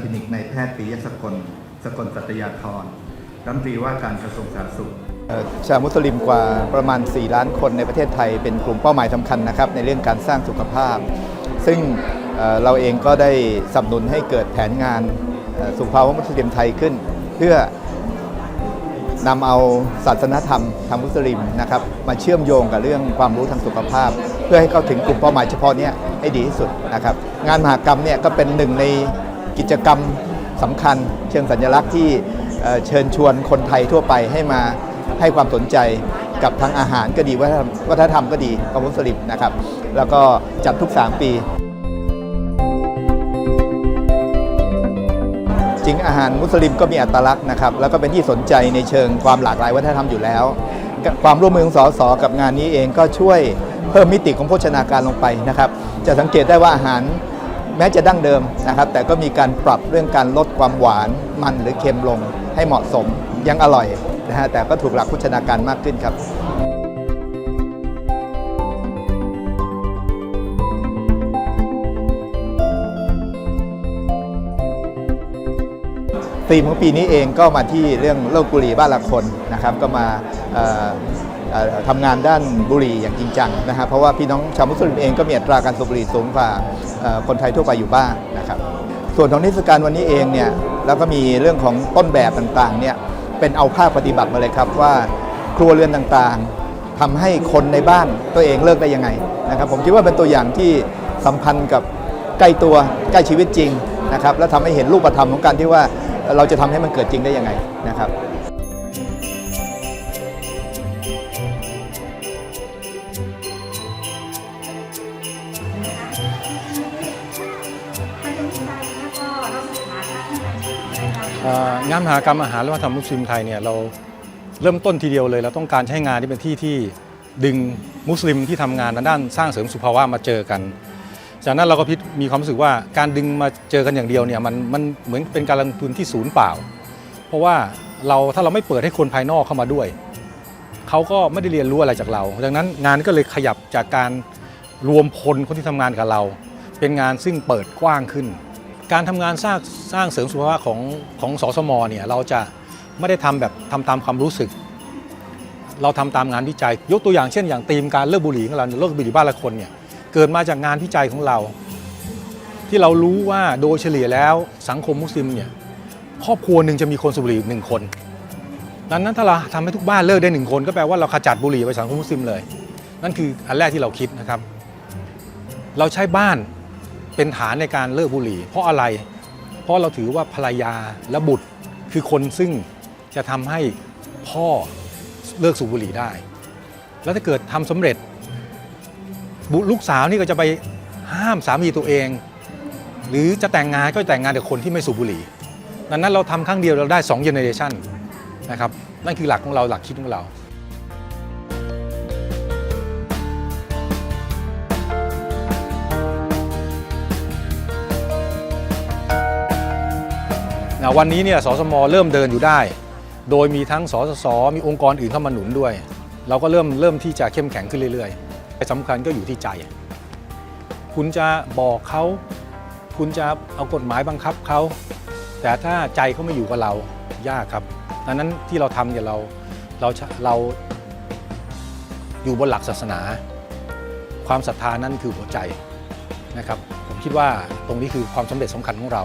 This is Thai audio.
คลินิกนายแพทย์ปิยสกลสกลสัตยาธรรัฐมนตรีว่าการกระทรวงสาธารณสุขชาวมุสลิมกว่าประมาณ 4 ล้านคนในประเทศไทยเป็นกลุ่มเป้าหมายสำคัญนะครับในเรื่องการสร้างสุขภาพ ซึ่งเราเองก็ได้สนับสนุนให้เกิดแผนงานสุขภาวะมุสลิมไทยขึ้น เพื่อนำเอาศาสนธรรมทางมุสลิมนะครับมาเชื่อมโยงกับเรื่องความรู้ทางสุขภาพ เพื่อให้เข้าถึงกลุ่มเป้าหมายเฉพาะนี้ให้ดีที่สุดนะครับงานมหากรรมเนี่ยก็เป็นหนึ่งใน กิจกรรมสำคัญ เชิงสัญลักษณ์ที่เชิญชวนคนไทยทั่วไปให้มาให้ความสนใจกับทางอาหารก็ดีวัฒนธรรมวัฒนธรรมก็ดีของมุสลิมนะครับ แล้วก็จัดทุก 3 ปี จริงอาหารมุสลิมก็มีอัตลักษณ์นะครับแล้วก็เป็นที่สนใจในเชิงความหลากหลายวัฒนธรรมอยู่แล้ว ความร่วมมือของสสกับงานนี้เองก็ช่วยเพิ่มมิติของโภชนาการลงไปนะครับ จะสังเกตได้ว่าอาหาร แม้จะดั้งเดิมนะครับ แต่ก็มีการปรับเรื่องการลดความหวานมันหรือเค็มลงให้เหมาะสมยังอร่อยนะฮะแต่ก็ถูกหลักโภชนาการมากขึ้นครับธีมของปีนี้เองก็มาที่เรื่องโลกบุหรี่บ้านละคนนะครับ ก็มา ทำงานด้านบุหรี่อย่างจริงจังนะครับเพราะว่าพี่น้องชาวมุสลิมเองก็มีอัตราการสูบบุหรี่สูงกว่าคนไทยทั่วไปอยู่บ้างนะครับ ส่วนของนิทรรศการวันนี้เองเนี่ยแล้วก็มีเรื่องของต้นแบบต่างๆเนี่ยเป็นเอาภาคปฏิบัติมาเลยครับว่าครัวเรือนต่างๆทำให้คนในบ้านตัวเองเลิกได้ยังไงนะครับ ผมคิดว่าเป็นตัวอย่างที่สัมพันธ์กับใกล้ตัวใกล้ชีวิตจริงนะครับและทำให้เห็นรูปธรรมของการที่ว่าเราจะทำให้มันเกิดจริงได้ยังไงนะครับ งานมหากรรมอาหารและวัฒนธรรมมุสลิมไทยเนี่ยเราเริ่มต้นทีเดียวเลย เราต้องการใช้งานที่เป็นที่ที่ดึงมุสลิมที่ทำงานด้านสร้างเสริมสุภาวะมาเจอกันจากนั้นเราก็พิมีความรู้สึกว่าการดึงมาเจอกันอย่างเดียวเนี่ยมันมันเหมือนเป็นการลงทุนที่ศูนย์เปล่า เพราะว่าเราถ้าเราไม่เปิดให้คนภายนอกเข้ามาด้วยเขาก็ไม่ได้เรียนรู้อะไรจากเรา ดังนั้นงานก็เลยขยับจากการรวมพลคนที่ทำงานกับเรา เป็นงานซึ่งเปิดกว้างขึ้น การทำงานสร้างสร้างเสริมสุขภาพของของสสมเนี่ยเราจะไม่ได้ทำแบบทำตามความรู้สึก เราทำตามงานวิจัย ยกตัวอย่างเช่นอย่างธีมการเลิกบุหรี่ของเราเลิกบุหรี่บ้านละคนเนี่ยเกิดมาจากงานวิจัยของเรา ที่เรารู้ว่าโดยเฉลี่ยแล้วสังคมมุสลิมเนี่ยครอบครัวหนึ่งจะมีคนสูบบุหรี่หนึ่งคนดังนั้นถ้าเราทำให้ทุกบ้านเลิกได้หนึ่งคนก็แปลว่าเราขจัดบุหรี่ไปสังคมมุสลิมเลย นั่นคืออันแรกที่เราคิดนะครับ เราใช้บ้าน เป็นฐานในการเลิกบุหรี่ เพราะอะไร เพราะเราถือว่าภรรยาและบุตรคือคนซึ่งจะทำให้พ่อเลิกสูบบุหรี่ได้ แล้วถ้าเกิดทำสำเร็จ บุลูกสาวนี่ก็จะไปห้ามสามีตัวเอง หรือจะแต่งงานก็แต่งงานกับคนที่ไม่สูบบุหรี่ดังนั้นเราทำครั้งเดียวเราได้2 generation นะครับนั่นคือหลักของเราหลักคิดของเรา วันนี้เนี่ยสสมเริ่มเดินอยู่ได้ โดยมีทั้งสสสมีองค์กรอื่นเข้ามาหนุนด้วย เราก็เริ่มเริ่มที่จะเข้มแข็งขึ้นเรื่อยๆสำคัญก็อยู่ที่ใจ คุณจะบอกเขาคุณจะเอากฎหมายบังคับเขา แต่ถ้าใจเขาไม่อยู่กับเรายากครับดังนั้นที่เราทำเนี่ยเราเราเราอยู่บนหลักศาสนา ความศรัทธานั่นคือหัวใจนะครับ ผมคิดว่าตรงนี้คือความสำเร็จสำคัญของเรา